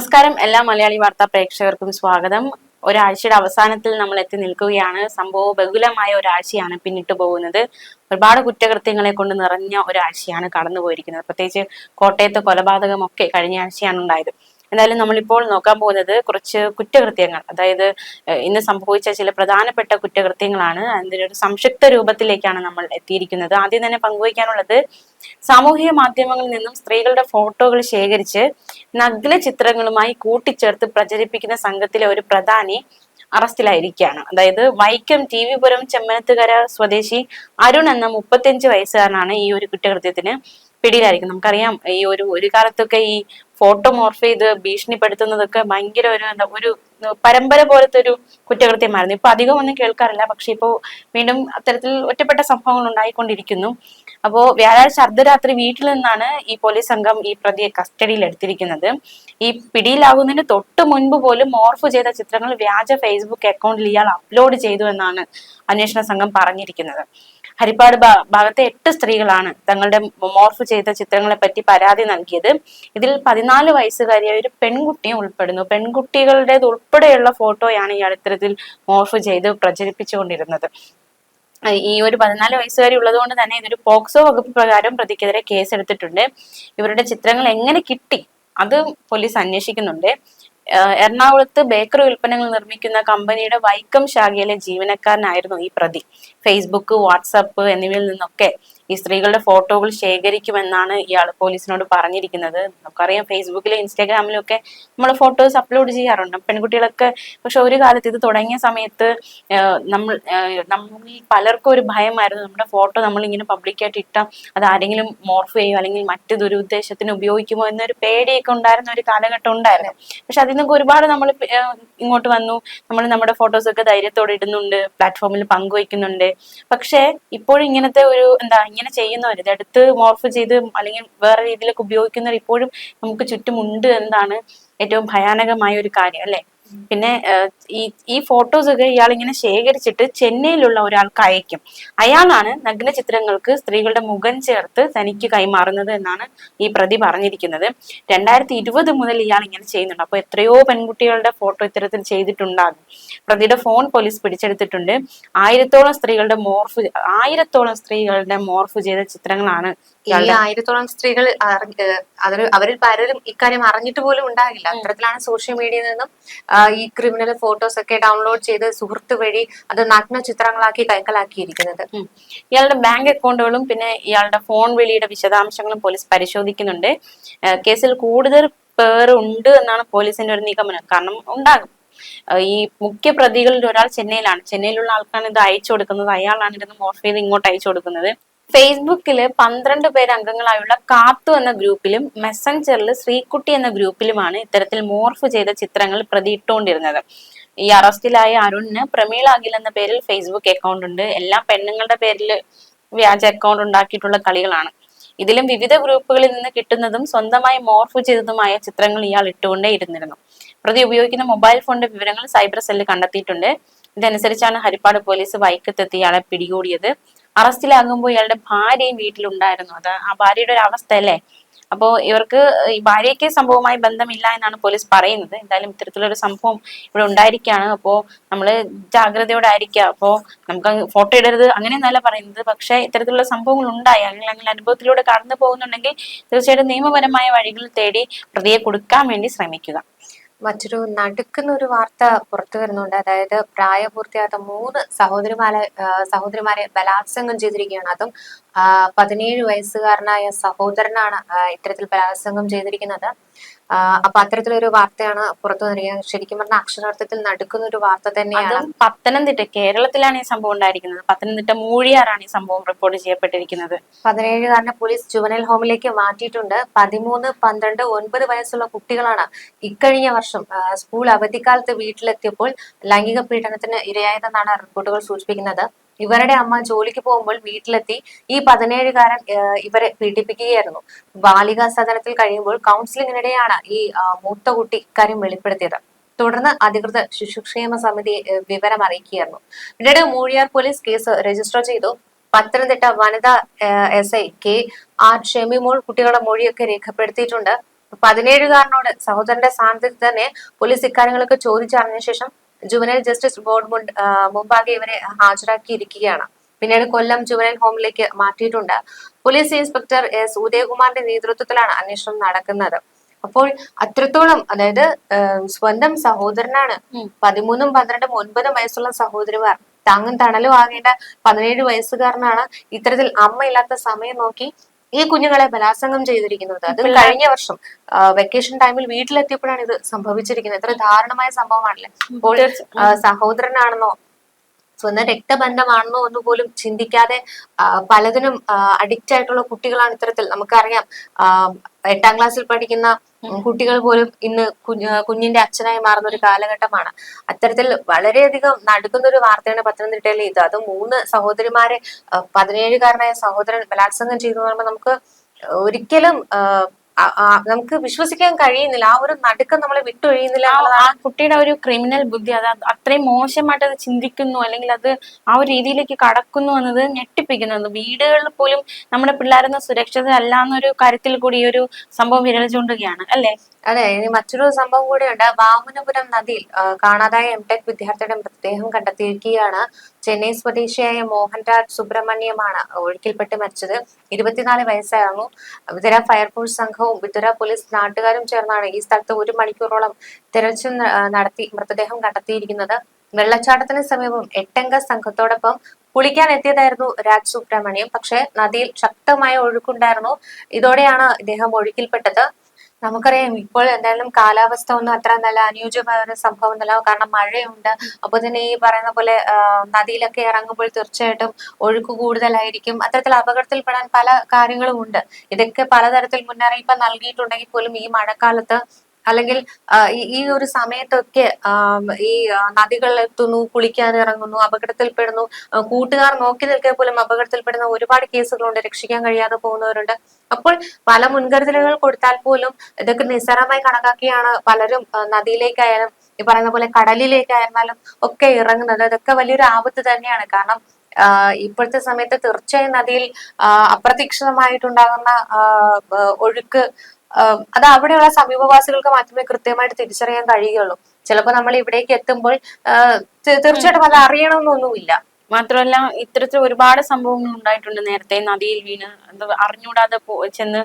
നമസ്കാരം. എല്ലാ മലയാളി വാർത്താ പ്രേക്ഷകർക്കും സ്വാഗതം. ഒരാഴ്ചയുടെ അവസാനത്തിൽ നമ്മൾ എത്തി നിൽക്കുകയാണ്. സംഭവം ബഹുലമായ ഒരാഴ്ചയാണ് പിന്നിട്ട് പോകുന്നത്. ഒരുപാട് കുറ്റകൃത്യങ്ങളെ കൊണ്ട് നിറഞ്ഞ ഒരാഴ്ചയാണ് കടന്നു പോയിരിക്കുന്നത് പ്രത്യേകിച്ച് കോട്ടയത്തെ കൊലപാതകമൊക്കെ കഴിഞ്ഞ ആഴ്ചയാണ് ഉണ്ടായത്. എന്തായാലും നമ്മളിപ്പോൾ നോക്കാൻ പോകുന്നത് കുറച്ച് കുറ്റകൃത്യങ്ങൾ. അതായത് ഇന്ന് സംഭവിച്ച ചില പ്രധാനപ്പെട്ട കുറ്റകൃത്യങ്ങളാണ്. അതിന്റെ ഒരു സംക്ഷിപ്ത രൂപത്തിലേക്കാണ് നമ്മൾ എത്തിയിരിക്കുന്നത്. ആദ്യം തന്നെ പങ്കുവയ്ക്കാനുള്ളത് സാമൂഹിക മാധ്യമങ്ങളിൽ നിന്നും സ്ത്രീകളുടെ ഫോട്ടോകൾ ശേഖരിച്ച് നഗ്ന ചിത്രങ്ങളുമായി കൂട്ടിച്ചേർത്ത് പ്രചരിപ്പിക്കുന്ന സംഘത്തിലെ ഒരു പ്രധാനി അറസ്റ്റിലായിരിക്കുകയാണ്. അതായത് വൈക്കം ടി വി പുരം ചെമ്മനത്തുകര സ്വദേശി അരുൺ എന്ന മുപ്പത്തിയഞ്ച് വയസ്സുകാരനാണ് ഈ ഒരു കുറ്റകൃത്യത്തിന് പിടിയിലായിരിക്കും നമുക്കറിയാം ഈ ഒരു ഒരു കാലത്തൊക്കെ ഈ ഫോട്ടോ മോർഫ് ചെയ്ത് ഭീഷണിപ്പെടുത്തുന്നതൊക്കെ ഭയങ്കര ഒരു എന്താ ഒരു പരമ്പര പോലത്തെ ഒരു കുറ്റകൃത്യമായിരുന്നു. ഇപ്പൊ അധികം ഒന്നും കേൾക്കാറില്ല. പക്ഷെ ഇപ്പോ വീണ്ടും അത്തരത്തിൽ ഒറ്റപ്പെട്ട സംഭവങ്ങൾ ഉണ്ടായിക്കൊണ്ടിരിക്കുന്നു. അപ്പോ വ്യാഴാഴ്ച അർദ്ധരാത്രി വീട്ടിൽ നിന്നാണ് ഈ പോലീസ് സംഘം ഈ പ്രതിയെ കസ്റ്റഡിയിൽ എടുത്തിരിക്കുന്നത്. ഈ പിടിയിലാകുന്നതിന് തൊട്ട് മുൻപ് പോലും മോർഫ് ചെയ്ത ചിത്രങ്ങൾ വ്യാജ ഫേസ്ബുക്ക് അക്കൗണ്ടിൽ ഇയാൾ അപ്ലോഡ് ചെയ്തു എന്നാണ് അന്വേഷണ സംഘം പറഞ്ഞിരിക്കുന്നത്. ഹരിപ്പാട് ഭാഗത്തെ എട്ട് സ്ത്രീകളാണ് തങ്ങളുടെ മോർഫ് ചെയ്ത ചിത്രങ്ങളെ പറ്റി പരാതി നൽകിയത്. ഇതിൽ പതിനാല് വയസ്സുകാരിയായ ഒരു പെൺകുട്ടിയും ഉൾപ്പെടുന്നു. പെൺകുട്ടികളുടേത് ഉൾപ്പെടെയുള്ള ഫോട്ടോയാണ് ഈ ഇത്തരത്തിൽ മോർഫ് ചെയ്ത് പ്രചരിപ്പിച്ചുകൊണ്ടിരുന്നത്. ഈ ഒരു പതിനാല് വയസ്സുകാരി ഉള്ളത് കൊണ്ട് തന്നെ ഇതൊരു പോക്സോ വകുപ്പ് പ്രകാരം പ്രതിക്കെതിരെ കേസെടുത്തിട്ടുണ്ട്. ഇവരുടെ ചിത്രങ്ങൾ എങ്ങനെ കിട്ടി അത് പോലീസ് അന്വേഷിക്കുന്നുണ്ട്. എറണാകുളത്ത് ബേക്കറി ഉൽപ്പന്നങ്ങൾ നിർമ്മിക്കുന്ന കമ്പനിയുടെ വൈക്കം ശാഖയിലെ ജീവനക്കാരനായിരുന്നു ഈ പ്രതി. ഫേസ്ബുക്ക് വാട്സപ്പ് എന്നിവയിൽ നിന്നൊക്കെ ഈ സ്ത്രീകളുടെ ഫോട്ടോകൾ ശേഖരിക്കുമെന്നാണ് ഇയാൾ പോലീസിനോട് പറഞ്ഞിരിക്കുന്നത്. നമുക്കറിയാം ഫേസ്ബുക്കിലും ഇൻസ്റ്റാഗ്രാമിലും ഒക്കെ നമ്മൾ ഫോട്ടോസ് അപ്ലോഡ് ചെയ്യാറുണ്ട്. പെൺകുട്ടികളൊക്കെ പക്ഷെ ഒരു കാലത്ത് ഇത് തുടങ്ങിയ സമയത്ത് നമ്മൾ നമ്മളിൽ പലർക്കും ഒരു ഭയമായിരുന്നു. നമ്മുടെ ഫോട്ടോ നമ്മൾ ഇങ്ങനെ പബ്ലിക്കായിട്ട് ഇട്ടാൽ അത് ആരെങ്കിലും മോർഫ് ചെയ്യുമോ അല്ലെങ്കിൽ മറ്റു ദുരുദ്ദേശത്തിന് ഉപയോഗിക്കുമോ എന്നൊരു പേടിയൊക്കെ ഉണ്ടായിരുന്ന ഒരു കാലഘട്ടം ഉണ്ടായിരുന്നു. പക്ഷെ അതിൽ നിന്നൊക്കെ ഒരുപാട് നമ്മൾ ഇങ്ങോട്ട് വന്നു. നമ്മൾ നമ്മുടെ ഫോട്ടോസ് ഒക്കെ ധൈര്യത്തോടെ ഇടുന്നുണ്ട്. പ്ലാറ്റ്ഫോമിൽ പങ്കുവയ്ക്കുന്നുണ്ട്. പക്ഷേ ഇപ്പോഴും ഇങ്ങനത്തെ ഒരു എന്താ ഇങ്ങനെ ചെയ്യുന്നവർ ഇതെടുത്ത് മോർഫ് ചെയ്ത് അല്ലെങ്കിൽ വേറെ രീതിയിലൊക്കെ ഉപയോഗിക്കുന്നവർ ഇപ്പോഴും നമുക്ക് ചുറ്റുമുണ്ട് എന്നതാണ് ഏറ്റവും ഭയാനകമായ ഒരു കാര്യം അല്ലെ? പിന്നെ ഈ ഈ ഫോട്ടോസ് ഒക്കെ ഇയാൾ ഇങ്ങനെ ശേഖരിച്ചിട്ട് ചെന്നൈയിലുള്ള ഒരാൾക്ക് അയക്കും. അയാളാണ് നഗ്ന ചിത്രങ്ങൾക്ക് സ്ത്രീകളുടെ മുഖം ചേർത്ത് തനിക്ക് കൈമാറുന്നത് എന്നാണ് ഈ പ്രതി പറഞ്ഞിരിക്കുന്നത്. രണ്ടായിരത്തി ഇരുപത് മുതൽ ഇയാൾ ഇങ്ങനെ ചെയ്യുന്നുണ്ട്. അപ്പൊ എത്രയോ പെൺകുട്ടികളുടെ ഫോട്ടോ ഇത്തരത്തിൽ ചെയ്തിട്ടുണ്ടാകും. പ്രതിയുടെ ഫോൺ പോലീസ് പിടിച്ചെടുത്തിട്ടുണ്ട്. ആയിരത്തോളം സ്ത്രീകളുടെ മോർഫ് ആയിരത്തോളം സ്ത്രീകളുടെ മോർഫ് ചെയ്ത ചിത്രങ്ങളാണ് ഈ ആയിരത്തോളം സ്ത്രീകൾ അവർ അവരിൽ പലരും ഇക്കാര്യം അറിഞ്ഞിട്ട് പോലും ഉണ്ടാകില്ല. അത്തരത്തിലാണ് സോഷ്യൽ മീഡിയയിൽ നിന്നും ഈ ക്രിമിനൽ ഫോട്ടോസ് ഒക്കെ ഡൗൺലോഡ് ചെയ്ത് സുഹൃത്ത് വഴി അത് നഗ്ന ചിത്രങ്ങളാക്കി കൈക്കലാക്കിയിരിക്കുന്നത്. ഇയാളുടെ ബാങ്ക് അക്കൗണ്ടുകളും പിന്നെ ഇയാളുടെ ഫോൺ വിളിയുടെ വിശദാംശങ്ങളും പോലീസ് പരിശോധിക്കുന്നുണ്ട്. കേസിൽ കൂടുതൽ പേർ ഉണ്ട് എന്നാണ് പോലീസിന്റെ ഒരു നിഗമനം. കാരണം ഉണ്ടാകും. ഈ മുഖ്യ പ്രതികളിൽ ഒരാൾ ചെന്നൈയിലാണ്. ചെന്നൈയിലുള്ള ആൾക്കാണ് ഇത് അയച്ചു കൊടുക്കുന്നത്. അയാളാണ് ഇതൊന്ന് മോർഫ് ചെയ്ത് ഇങ്ങോട്ട് അയച്ചു കൊടുക്കുന്നത്. ഫേസ്ബുക്കിൽ പന്ത്രണ്ട് പേര് അംഗങ്ങളായുള്ള കാത്തു എന്ന ഗ്രൂപ്പിലും മെസ്സഞ്ചറിൽ ശ്രീകുട്ടി എന്ന ഗ്രൂപ്പിലുമാണ് ഇത്തരത്തിൽ മോർഫ് ചെയ്ത ചിത്രങ്ങൾ പ്രതിയിട്ടുകൊണ്ടിരുന്നത് ഈ അറസ്റ്റിലായ അരുണിന് പ്രമീള അഖിൽ എന്ന പേരിൽ ഫേസ്ബുക്ക് അക്കൗണ്ട് ഉണ്ട്. എല്ലാം പെണ്ണുങ്ങളുടെ പേരിൽ വ്യാജ അക്കൗണ്ട് ഉണ്ടാക്കിയിട്ടുള്ള കളികളാണ്. ഇതിലും വിവിധ ഗ്രൂപ്പുകളിൽ നിന്ന് കിട്ടുന്നതും സ്വന്തമായി മോർഫ് ചെയ്തതുമായ ചിത്രങ്ങൾ ഇയാൾ ഇട്ടുകൊണ്ടേ ഇരുന്നിരുന്നു. പ്രതി ഉപയോഗിക്കുന്ന മൊബൈൽ ഫോണിന്റെ വിവരങ്ങൾ സൈബർ സെല്ല് കണ്ടെത്തിയിട്ടുണ്ട്. ഇതനുസരിച്ചാണ് ഹരിപ്പാട് പോലീസ് വൈക്കത്തെത്തി ഇയാളെ പിടികൂടിയത്. അറസ്റ്റിലാകുമ്പോൾ ഇയാളുടെ ഭാര്യയും വീട്ടിലുണ്ടായിരുന്നു. അത് ആ ഭാര്യയുടെ ഒരു അവസ്ഥ അല്ലേ അപ്പോ ഇവർക്ക് ഈ ഭാര്യയ്ക്ക് സംഭവവുമായി ബന്ധമില്ല എന്നാണ് പോലീസ് പറയുന്നത്. എന്തായാലും ഇത്തരത്തിലൊരു സംഭവം ഇവിടെ ഉണ്ടായിരിക്കുകയാണ് അപ്പോ നമ്മൾ ജാഗ്രതയോടെ ആയിരിക്കുക അപ്പോ നമുക്ക് ഫോട്ടോ ഇടരുത് അങ്ങനെയൊന്നല്ല പറയുന്നത്. പക്ഷെ ഇത്തരത്തിലുള്ള സംഭവങ്ങൾ ഉണ്ടായി. അല്ലെങ്കിൽ അങ്ങനെ അനുഭവത്തിലൂടെ കടന്നു പോകുന്നുണ്ടെങ്കിൽ തീർച്ചയായിട്ടും നിയമപരമായ വഴികൾ തേടി പ്രതിയെ കൊടുക്കാൻ വേണ്ടി ശ്രമിക്കുക. മറ്റൊരു നടുക്കുന്ന ഒരു വാർത്ത പുറത്തു വരുന്നുണ്ട്. അതായത് പ്രായപൂർത്തിയാത്ത മൂന്ന് സഹോദരിമാരെ സഹോദരിമാരെ ബലാത്സംഗം ചെയ്തിരിക്കുകയാണ്. അതും പതിനേഴ് വയസ്സുകാരനായ സഹോദരനാണ് ഇത്തരത്തിൽ ബലാത്സംഗം ചെയ്തിരിക്കുന്നത്. അപ്പൊ അത്തരത്തിലൊരു വാർത്തയാണ് പുറത്തു വന്നിരിക്കുന്നത്. ശരിക്കും പറഞ്ഞാൽ അക്ഷരാർത്ഥത്തിൽ നടക്കുന്ന ഒരു വാർത്ത തന്നെയാണ്. പത്തനംതിട്ട കേരളത്തിലാണ് ഈ സംഭവം ഉണ്ടായിരിക്കുന്നത്. പത്തനംതിട്ട മൂഴിയാറാണ് ഈ സംഭവം റിപ്പോർട്ട് ചെയ്യപ്പെട്ടിരിക്കുന്നത്. പതിനേഴുകാരനെ പോലീസ് ജുവനൽ ഹോമിലേക്ക് മാറ്റിയിട്ടുണ്ട്. പതിമൂന്ന് പന്ത്രണ്ട് ഒൻപത് വയസ്സുള്ള കുട്ടികളാണ് ഇക്കഴിഞ്ഞ വർഷം സ്കൂൾ അവധിക്കാലത്ത് വീട്ടിലെത്തിയപ്പോൾ ലൈംഗിക പീഡനത്തിന് ഇരയായതെന്നാണ് റിപ്പോർട്ടുകൾ സൂചിപ്പിക്കുന്നത്. ഇവരുടെ അമ്മ ജോലിക്ക് പോകുമ്പോൾ വീട്ടിലെത്തി ഈ പതിനേഴുകാരൻ ഇവരെ പീഡിപ്പിക്കുകയായിരുന്നു. ബാലികാ സദനത്തിൽ കഴിയുമ്പോൾ കൗൺസിലിങ്ങിനിടെയാണ് ഈ മൂത്ത കുട്ടി ഇക്കാര്യം വെളിപ്പെടുത്തിയത്. തുടർന്ന് അധികൃത ശിശുക്ഷേമ സമിതി വിവരം അറിയിക്കുകയായിരുന്നു പിന്നീട് മൂഴിയാർ പോലീസ് കേസ് രജിസ്റ്റർ ചെയ്തു. പത്തനംതിട്ട വനിതാ S I K R Shemimol കുട്ടികളുടെ മൊഴിയൊക്കെ രേഖപ്പെടുത്തിയിട്ടുണ്ട്. പതിനേഴുകാരനോട് സഹോദരന്റെ സാന്നിധ്യത്തിൽ തന്നെ പോലീസ് ഇക്കാര്യങ്ങളൊക്കെ ചോദിച്ചറിഞ്ഞ ശേഷം ജുവനൈൽ ജസ്റ്റിസ് ബോർഡ് മുമ്പാകെ ഇവരെ ഹാജരാക്കിയിരിക്കുകയാണ്. പിന്നീട് കൊല്ലം ജുവനൈൽ ഹോമിലേക്ക് മാറ്റിയിട്ടുണ്ട്. പോലീസ് ഇൻസ്പെക്ടർ എസ് ഉദയകുമാറിന്റെ നേതൃത്വത്തിലാണ് അന്വേഷണം നടക്കുന്നത്. അപ്പോൾ അത്രത്തോളം അതായത് സ്വന്തം സഹോദരനാണ്. പതിമൂന്നും പന്ത്രണ്ടും ഒൻപതും വയസ്സുള്ള സഹോദരിമാർ. താങ്ങും തണലും ആകേണ്ട പതിനേഴ് വയസ്സുകാരനാണ്. ഇത്തരത്തിൽ അമ്മയില്ലാത്ത സമയം നോക്കി ഈ കുഞ്ഞുങ്ങളെ ബലാത്സംഗം ചെയ്തിരിക്കുന്നത്. അത് കഴിഞ്ഞ വർഷം വെക്കേഷൻ ടൈമിൽ വീട്ടിലെത്തിയപ്പോഴാണ് ഇത് സംഭവിച്ചിരിക്കുന്നത്. എത്ര ദാരുണമായ സംഭവമാണല്ലേ? അപ്പോൾ സഹോദരനാണെന്നോ സ്വന്തം രക്തബന്ധമാണെന്നോ എന്ന് പോലും ചിന്തിക്കാതെ പലതിനും അഡിക്റ്റ് ആയിട്ടുള്ള കുട്ടികളാണ് ഇത്തരത്തിൽ. നമുക്കറിയാം എട്ടാം ക്ലാസ്സിൽ പഠിക്കുന്ന കുട്ടികൾ പോലും ഇന്ന് കുഞ്ഞ് കുഞ്ഞിന്റെ അച്ഛനായി മാറുന്ന ഒരു കാലഘട്ടമാണ്. അത്തരത്തിൽ വളരെയധികം നടുക്കുന്ന ഒരു വാർത്തയാണ് പത്തനംതിട്ടയിലെ ഇത്. അത് മൂന്ന് സഹോദരിമാരെ പതിനേഴുകാരനായ സഹോദരൻ ബലാത്സംഗം ചെയ്തു എന്ന് പറയുമ്പോൾ നമുക്ക് ഒരിക്കലും നമുക്ക് വിശ്വസിക്കാൻ കഴിയുന്നില്ല. ആ ഒരു നടുക്കം നമ്മളെ വിട്ടൊഴിയുന്നില്ല ആ- കുട്ടിയുടെ ഒരു ക്രിമിനൽ ബുദ്ധി. അത് അത് അത്രയും മോശമായിട്ട് അത് ചിന്തിക്കുന്നു അല്ലെങ്കിൽ അത് ആ ഒരു രീതിയിലേക്ക് കടക്കുന്നു എന്നത് ഞെട്ടിപ്പിക്കുന്നത്. വീടുകളിൽ പോലും നമ്മുടെ പിള്ളേരൊന്നും സുരക്ഷിതരല്ല എന്നൊരു കാര്യത്തിൽ കൂടി ഈ ഒരു സംഭവം വിരൽ ചൂണ്ടുകയാണ് അല്ലേ? അതെ ഇനി മറ്റൊരു സംഭവം കൂടിയുണ്ട്. വാമനപുരം നദിയിൽ കാണാതായ എം ടെക് വിദ്യാർത്ഥിയുടെ മൃതദേഹം കണ്ടെത്തിയിരിക്കുകയാണ്. ചെന്നൈ സ്വദേശിയായ മോഹൻരാജ് സുബ്രഹ്മണ്യമാണ് ഒഴുക്കിൽപ്പെട്ട് മരിച്ചത്. ഇരുപത്തിനാല് വയസ്സായിരുന്നു. വിതുര ഫയർഫോഴ്സ് സംഘവും വിതുര പോലീസ് നാട്ടുകാരും ചേർന്നാണ് ഈ സ്ഥലത്ത് ഒരു മണിക്കൂറോളം തിരച്ചിൽ നടത്തി മൃതദേഹം കണ്ടെത്തിയിരിക്കുന്നത്. വെള്ളച്ചാട്ടത്തിന് സമീപം എട്ടംഗ സംഘത്തോടൊപ്പം കുളിക്കാൻ എത്തിയതായിരുന്നു രാജ് സുബ്രഹ്മണ്യം. പക്ഷേ നദിയിൽ ശക്തമായ ഒഴുക്കുണ്ടായിരുന്നു. ഇതോടെയാണ് ഇദ്ദേഹം ഒഴുക്കിൽപ്പെട്ടത്. നമുക്കറിയാം ഇപ്പോൾ എന്തായാലും കാലാവസ്ഥ ഒന്നും അത്ര നല്ല അനുയോജ്യമായ ഒരു സംഭവം ഒന്നുമല്ല കാരണം മഴയുണ്ട്. അപ്പൊ തന്നെ ഈ പറയുന്ന പോലെ നദിയിലൊക്കെ ഇറങ്ങുമ്പോൾ തീർച്ചയായിട്ടും ഒഴുക്ക് കൂടുതലായിരിക്കും. അത്തരത്തിൽ അപകടത്തിൽപ്പെടാൻ പല കാര്യങ്ങളും ഉണ്ട്. ഇതൊക്കെ പലതരത്തിൽ മുന്നറിയിപ്പ് നൽകിയിട്ടുണ്ടെങ്കിൽ പോലും ഈ മഴക്കാലത്ത് അല്ലെങ്കിൽ ഈ ഒരു സമയത്തൊക്കെ ഈ നദികളിലെത്തുന്നു കുളിക്കാൻ ഇറങ്ങുന്നു അപകടത്തിൽപ്പെടുന്നു കൂട്ടുകാർ നോക്കി നിൽക്കെ പോലും അപകടത്തിൽപ്പെടുന്ന ഒരുപാട് കേസുകളുണ്ട് രക്ഷിക്കാൻ കഴിയാതെ പോകുന്നവരുണ്ട്. അപ്പോൾ പല മുൻകരുതലുകൾ കൊടുത്താൽ പോലും ഇതൊക്കെ നിസ്സാരമായി കണക്കാക്കിയാണ് പലരും നദിയിലേക്കായാലും ഈ പറയുന്ന പോലെ കടലിലേക്കായിരുന്നാലും ഒക്കെ ഇറങ്ങുന്നത്. ഇതൊക്കെ വലിയൊരു ആപത്ത് തന്നെയാണ്. കാരണം ഇപ്പോഴത്തെ സമയത്ത് തീർച്ചയായും നദിയിൽ അപ്രതീക്ഷിതമായിട്ടുണ്ടാകുന്ന ഒഴുക്ക് അത് അവിടെയുള്ള സമീപവാസികൾക്ക് മാത്രമേ കൃത്യമായിട്ട് തിരിച്ചറിയാൻ കഴിയുകയുള്ളൂ. ചിലപ്പോൾ നമ്മൾ ഇവിടേക്ക് എത്തുമ്പോൾ തീർച്ചയായിട്ടും അത് അറിയണമെന്നൊന്നുമില്ല. മാത്രമല്ല ഇത്തരത്തിൽ ഒരുപാട് സംഭവങ്ങൾ ഉണ്ടായിട്ടുണ്ട്. നേരത്തെ നദിയിൽ വീണ് അറിഞ്ഞൂടാതെ ചെന്ന്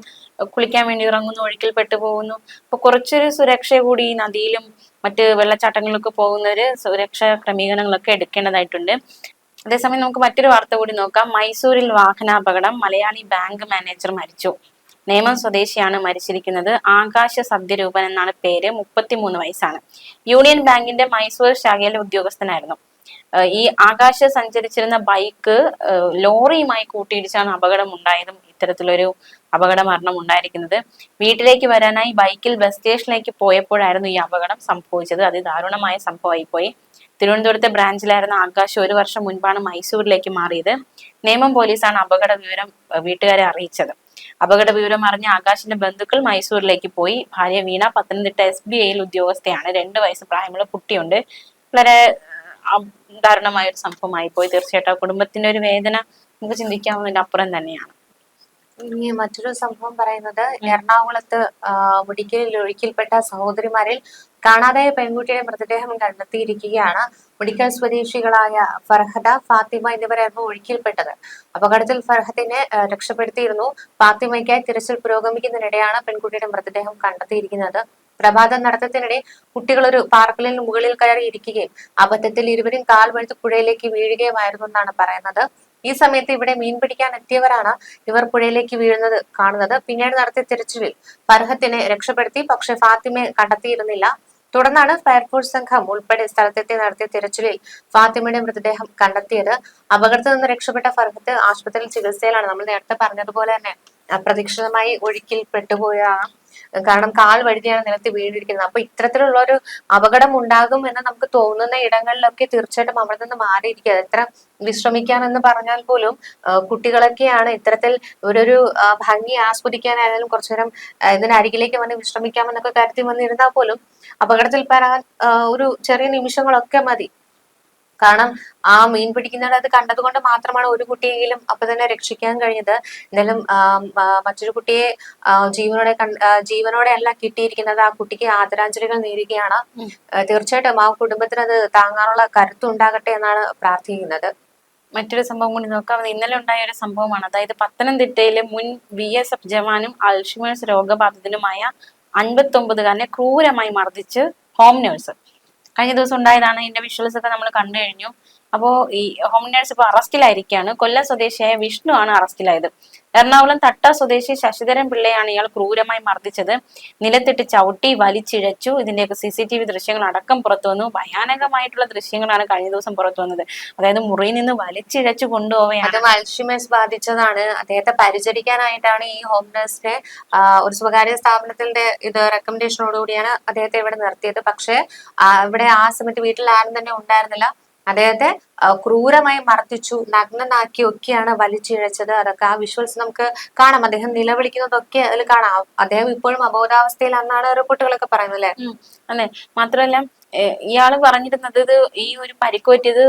കുളിക്കാൻ വേണ്ടി ഇറങ്ങുന്നു ഒഴുക്കിൽ പെട്ടു പോകുന്നു. അപ്പൊ കുറച്ചൊരു സുരക്ഷ കൂടി നദിയിലും മറ്റ് വെള്ളച്ചാട്ടങ്ങളിലൊക്കെ പോകുന്നവര് സുരക്ഷാ ക്രമീകരണങ്ങളൊക്കെ എടുക്കേണ്ടതായിട്ടുണ്ട്. അതേസമയം നമുക്ക് മറ്റൊരു വാർത്ത കൂടി നോക്കാം. മൈസൂരിൽ വാഹനാപകടം. മലയാളി ബാങ്ക് മാനേജർ മരിച്ചു. നേമം സ്വദേശിയാണ് മരിച്ചിരിക്കുന്നത്. ആകാശ സദ്യരൂപൻ എന്നാണ് പേര്. മുപ്പത്തിമൂന്ന് വയസ്സാണ്. യൂണിയൻ ബാങ്കിന്റെ മൈസൂർ ശാഖയിലെ ഉദ്യോഗസ്ഥനായിരുന്നു. ഈ ആകാശ സഞ്ചരിച്ചിരുന്ന ബൈക്ക് ലോറിയുമായി കൂട്ടിയിടിച്ചാണ് അപകടം ഉണ്ടായതും ഇത്തരത്തിലൊരു അപകട മരണം ഉണ്ടായിരിക്കുന്നത് വീട്ടിലേക്ക് വരാനായി ബൈക്കിൽ ബസ് സ്റ്റേഷനിലേക്ക് പോയപ്പോഴായിരുന്നു ഈ അപകടം സംഭവിച്ചത്. അതിദാരുണമായ സംഭവമായി പോയി തിരുവനന്തപുരത്തെ ബ്രാഞ്ചിലായിരുന്ന ആകാശ് ഒരു വർഷം മുൻപാണ് മൈസൂരിലേക്ക് മാറിയത്. നേമം പോലീസാണ് അപകട വിവരം വീട്ടുകാരെ അറിയിച്ചത്. അപകട വിവരം അറിഞ്ഞ ആകാശിന്റെ ബന്ധുക്കൾ മൈസൂരിലേക്ക് പോയി. ഭാര്യ വീണ പത്തനംതിട്ട എസ് ബി ഐയിൽ ഉദ്യോഗസ്ഥയാണ്. രണ്ട് വയസ്സ് പ്രായമുള്ള കുട്ടിയുണ്ട്. വളരെ ദാരുണമായ ഒരു സംഭവമായി പോയി തീർച്ചയായിട്ടും ആ കുടുംബത്തിന്റെ ഒരു വേദന നമുക്ക് ചിന്തിക്കാവുന്നതിന്റെ അപ്പുറം തന്നെയാണ്. ഇനി മറ്റൊരു സംഭവം പറയുന്നത് എറണാകുളത്ത് മുടിക്കലിൽ ഒഴുക്കിൽപ്പെട്ട സഹോദരിമാരിൽ കാണാതായ പെൺകുട്ടിയുടെ മൃതദേഹം കണ്ടെത്തിയിരിക്കുകയാണ്. മുടിക്കൽ സ്വദേശികളായ ഫർഹദ ഫാത്തിമ എന്നിവരായിരുന്നു ഒഴുക്കിൽപ്പെട്ടത്. അപകടത്തിൽ ഫർഹദിനെ രക്ഷപ്പെടുത്തിയിരുന്നു. ഫാത്തിമയ്ക്കായി തിരച്ചിൽ പുരോഗമിക്കുന്നതിനിടെയാണ് പെൺകുട്ടിയുടെ മൃതദേഹം കണ്ടെത്തിയിരിക്കുന്നത്. പ്രഭാത നടത്തത്തിനിടെ കുട്ടികൾ ഒരു പാർക്കലിന് മുകളിൽ കയറി ഇരിക്കുകയും അബദ്ധത്തിൽ ഇരുവരും കാൽ വഴുത്ത് പുഴയിലേക്ക് വീഴുകയുമായിരുന്നു എന്നാണ് പറയുന്നത്. ഈ സമയത്ത് ഇവിടെ മീൻ പിടിക്കാൻ എത്തിയവരാണ് ഇവർ പുഴയിലേക്ക് വീഴുന്നത് കാണുന്നത്. പിന്നീട് നടത്തിയ തിരച്ചിലിൽ ഫർഹത്തിനെ രക്ഷപ്പെടുത്തി പക്ഷെ ഫാത്തിമയെ കണ്ടെത്തിയിരുന്നില്ല. തുടർന്നാണ് ഫയർഫോഴ്സ് സംഘം ഉൾപ്പെടെ സ്ഥലത്തെത്തി നടത്തിയ തിരച്ചിലിൽ ഫാത്തിമയുടെ മൃതദേഹം കണ്ടെത്തിയത്. അപകടത്തിൽ നിന്ന് രക്ഷപ്പെട്ട ഫർഹത്ത് ആശുപത്രിയിൽ ചികിത്സയിലാണ്. നമ്മൾ നേരത്തെ പറഞ്ഞതുപോലെ തന്നെ അപ്രതീക്ഷിതമായി ഒഴുക്കിൽ പെട്ടുപോയാണ് കാരണം കാൽ വഴുതിയാണ് നിലത്ത് വീണിരിക്കുന്നത്. അപ്പൊ ഇത്തരത്തിലുള്ള ഒരു അപകടം ഉണ്ടാകും എന്ന് നമുക്ക് തോന്നുന്ന ഇടങ്ങളിലൊക്കെ തീർച്ചയായിട്ടും അവിടെ നിന്ന് മാറിയിരിക്കുക. എത്ര വിശ്രമിക്കാനെന്ന് പറഞ്ഞാൽ പോലും കുട്ടികളൊക്കെയാണ് ഇത്തരത്തിൽ ഒരു ഭംഗി ആസ്വദിക്കാനായാലും കുറച്ചു നേരം ഇതിനരികിലേക്ക് വന്ന് വിശ്രമിക്കാമെന്നൊക്കെ കരുതി വന്നിരുന്നാൽ പോലും അപകടത്തിൽ പെടാൻ ഒരു ചെറിയ നിമിഷങ്ങളൊക്കെ മതി. കാരണം ആ മീൻ പിടിക്കുന്നത് അത് കണ്ടതുകൊണ്ട് മാത്രമാണ് ഒരു കുട്ടിയെങ്കിലും അപ്പൊ തന്നെ രക്ഷിക്കാൻ കഴിഞ്ഞത്. എന്തായാലും മറ്റൊരു കുട്ടിയെ ജീവനോടെ ജീവനോടെ അല്ല കിട്ടിയിരിക്കുന്നത്. ആ കുട്ടിക്ക് ആദരാഞ്ജലികൾ നേരുകയാണ്. തീർച്ചയായിട്ടും ആ കുടുംബത്തിന് അത് താങ്ങാനുള്ള കരുത്തുണ്ടാകട്ടെ എന്നാണ് പ്രാർത്ഥിക്കുന്നത്. മറ്റൊരു സംഭവം കൂടി നോക്കാം. ഇന്നലെ ഉണ്ടായ ഒരു സംഭവമാണ്. അതായത് പത്തനംതിട്ടയിലെ മുൻ ബി എസ് എഫ് ജവാനും അൽഷിമേഴ്സ് രോഗബാധിതനുമായ അൻപത്തി ഒമ്പതുകാരനെ ക്രൂരമായി മർദ്ദിച്ച് ഹോം നേഴ്സ്. കഴിഞ്ഞ ദിവസം ഉണ്ടായതാണ്. ഇതിന്റെ വിഷ്വൽസ് ഒക്കെ നമ്മൾ കണ്ടു കഴിഞ്ഞു. അപ്പോ ഈ ഹോം നേഴ്സ് ഇപ്പൊ അറസ്റ്റിലായിരിക്കുകയാണ് കൊല്ലം സ്വദേശിയായ വിഷ്ണു ആണ് അറസ്റ്റിലായത്. എറണാകുളം തട്ട സ്വദേശി ശശിധരൻ പിള്ളയാണ് ഇയാൾ ക്രൂരമായി മർദ്ദിച്ചത്. നിലത്തിട്ട് ചവിട്ടി വലിച്ചിഴച്ചു. ഇതിന്റെയൊക്കെ സി സി ടി വി ദൃശ്യങ്ങൾ അടക്കം പുറത്തു വന്നു ഭയാനകമായിട്ടുള്ള ദൃശ്യങ്ങളാണ് കഴിഞ്ഞ ദിവസം പുറത്തു വന്നത് അതായത് മുറിയിൽ നിന്ന് വലിച്ചിഴച്ചു കൊണ്ടുപോവുകയാണ്. അത് അൽഷിമേഴ്സ് ബാധിച്ചതാണ്. അദ്ദേഹത്തെ പരിചരിക്കാനായിട്ടാണ് ഈ ഹോം നഴ്സിനെ ഒരു സ്വകാര്യ സ്ഥാപനത്തിന്റെ ഇത് റെക്കമെൻഡേഷനോടുകൂടിയാണ് അദ്ദേഹത്തെ ഇവിടെ നിർത്തിയത്. പക്ഷേ ഇവിടെ ആ സമയത്ത് വീട്ടിൽ ആരും തന്നെ ഉണ്ടായിരുന്നില്ല. അദ്ദേഹത്തെ ക്രൂരമായി മർദ്ദിച്ചു നഗ്നനാക്കി ഒക്കെയാണ് വലിച്ചിഴച്ചത്. അതൊക്കെ ആ വിഷ്വൽസ് നമുക്ക് കാണാം. അദ്ദേഹം നിലവിളിക്കുന്നതൊക്കെ അതിൽ കാണാം. അദ്ദേഹം ഇപ്പോഴും അബോധാവസ്ഥയിലാണെന്നാണ് റിപ്പോർട്ടുകളൊക്കെ പറയുന്നത് അല്ലെ. അതെ മാത്രമല്ല ഇയാൾ പറഞ്ഞിരുന്നത് ഈ ഒരു പരിക്ക് പറ്റിയത്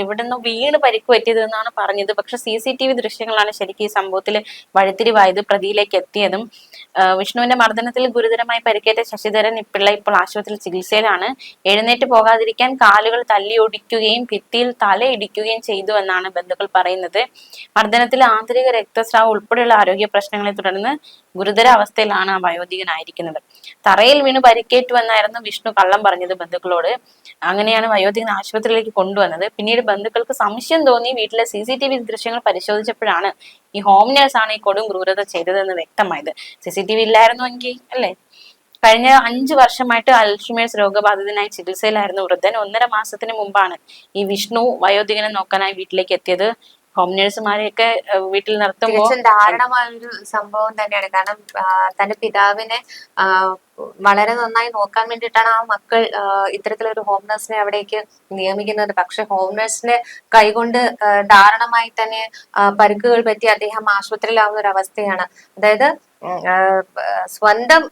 എവിടുന്നോ വീണ് പരിക്ക് പറ്റിയത് എന്നാണ് പറഞ്ഞത്. പക്ഷെ സി സി ടി വി ദൃശ്യങ്ങളാണ് ശരിക്കും ഈ സംഭവത്തിൽ വഴിത്തിരിവായത് പ്രതിയിലേക്ക് എത്തിയതും. വിഷ്ണുവിന്റെ മർദ്ദനത്തിൽ ഗുരുതരമായി പരിക്കേറ്റ ശശിധരൻ പിള്ള ഇപ്പോൾ ആശുപത്രിയിൽ ചികിത്സയിലാണ്. എഴുന്നേറ്റ് പോകാതിരിക്കാൻ കാലുകൾ തല്ലി ഒടിക്കുകയും ഭിത്തിയിൽ തലയിടിക്കുകയും ചെയ്തു എന്നാണ് ബന്ധുക്കൾ പറയുന്നത്. മർദ്ദനത്തിൽ ആന്തരിക രക്തസ്രാവം ഉൾപ്പെടെയുള്ള ആരോഗ്യ പ്രശ്നങ്ങളെ തുടർന്ന് ഗുരുതര അവസ്ഥയിലാണ് ആ വയോധികനായിരിക്കുന്നത്. തറയിൽ വീണ് പരിക്കേറ്റു എന്നായിരുന്നു വിഷ്ണു കള്ളം പറഞ്ഞത് ബന്ധുക്കളോട്. അങ്ങനെയാണ് വയോധികൻ ആശുപത്രിയിലേക്ക് കൊണ്ടുവന്നത്. പിന്നീട് ബന്ധുക്കൾക്ക് സംശയം തോന്നി വീട്ടിലെ സി സി ടി വി ദൃശ്യങ്ങൾ പരിശോധിച്ചപ്പോഴാണ് ഈ ഹോം ആണ് ഈ കൊടും ക്രൂരത ചെയ്തതെന്ന് വ്യക്തമായത്. സി സി ടി വി ഇല്ലായിരുന്നു എങ്കിൽ അല്ലേ? കഴിഞ്ഞ അഞ്ചു വർഷമായിട്ട് അൽഷിമേഴ്സ് രോഗബാധിതനായി ചികിത്സയിലായിരുന്നു വൃദ്ധൻ ഒന്നര മാസത്തിന് മുമ്പാണ് ഈ വിഷ്ണു വയോധികനെ നോക്കാനായി വീട്ടിലേക്ക് എത്തിയത്. ഹോം വീട്ടിൽ നിർത്തുമ്പോൾ ധാരണമായ ഒരു സംഭവം തന്നെയാണ്. കാരണം തന്റെ പിതാവിനെ വളരെ നന്നായി നോക്കാൻ വേണ്ടിയിട്ടാണ് ആ മക്കൾ ഇത്തരത്തിലൊരു ഹോം നഴ്സിനെ അവിടേക്ക് നിയമിക്കുന്നത്. പക്ഷെ ഹോം നഴ്സിനെ കൈകൊണ്ട് ധാരണമായി തന്നെ പരുക്കുകൾ പറ്റി അദ്ദേഹം ആശുപത്രിയിലാവുന്ന ഒരു അവസ്ഥയാണ് അതായത് സ്വന്തം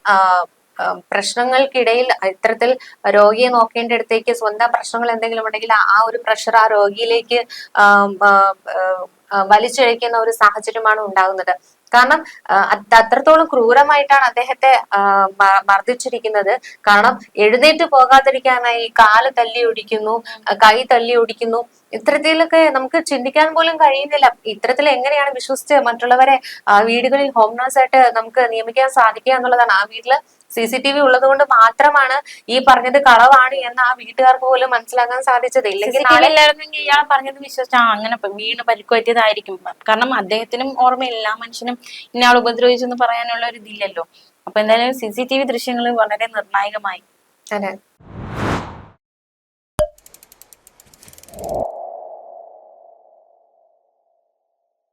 പ്രശ്നങ്ങൾക്കിടയിൽ ഇത്തരത്തിൽ രോഗിയെ നോക്കേണ്ടിടത്തേക്ക് സ്വന്തം പ്രശ്നങ്ങൾ എന്തെങ്കിലും ഉണ്ടെങ്കിൽ ആ ഒരു പ്രഷർ ആ രോഗിയിലേക്ക് വലിച്ചിഴയ്ക്കുന്ന ഒരു സാഹചര്യമാണ് ഉണ്ടാകുന്നത്. കാരണം അത്രത്തോളം ക്രൂരമായിട്ടാണ് അദ്ദേഹത്തെ മർദ്ദിച്ചിരിക്കുന്നത്. കാരണം എഴുന്നേറ്റ് പോകാതിരിക്കാനായി കാൽ തല്ലി ഒടിക്കുന്നു കൈ തല്ലി ഒടിക്കുന്നു ഇത്തരത്തിലൊക്കെ നമുക്ക് ചിന്തിക്കാൻ പോലും കഴിയുന്നില്ല. ഇത്തരത്തിൽ എങ്ങനെയാണ് വിശ്വസിച്ച് മറ്റുള്ളവരെ വീടുകളിൽ ഹോം നഴ്സ് ആയിട്ട് നമുക്ക് നിയമിക്കാൻ സാധിക്കുക എന്നുള്ളതാണ്. ആ വീട്ടിൽ സി സി ടി വി ഉള്ളത് കൊണ്ട് മാത്രമാണ് ഈ പറഞ്ഞത് കളവാണ് എന്ന് ആ വീട്ടുകാർക്ക് പോലും മനസ്സിലാക്കാൻ സാധിച്ചത്. ഇല്ലെങ്കിൽ ഇയാൾ പറഞ്ഞത് വിശ്വസിച്ച അങ്ങനെ വീണ് പരിക്ക് പറ്റിയതായിരിക്കും കാരണം അദ്ദേഹത്തിനും ഓർമ്മയില്ല എല്ലാ മനുഷ്യനും ഇന്നയാൾ ഉപദ്രവിച്ചെന്ന് പറയാനുള്ള ഒരു ഇതില്ലല്ലോ. അപ്പൊ എന്തായാലും സി സി ടി വി ദൃശ്യങ്ങൾ വളരെ നിർണായകമായി. അതെ.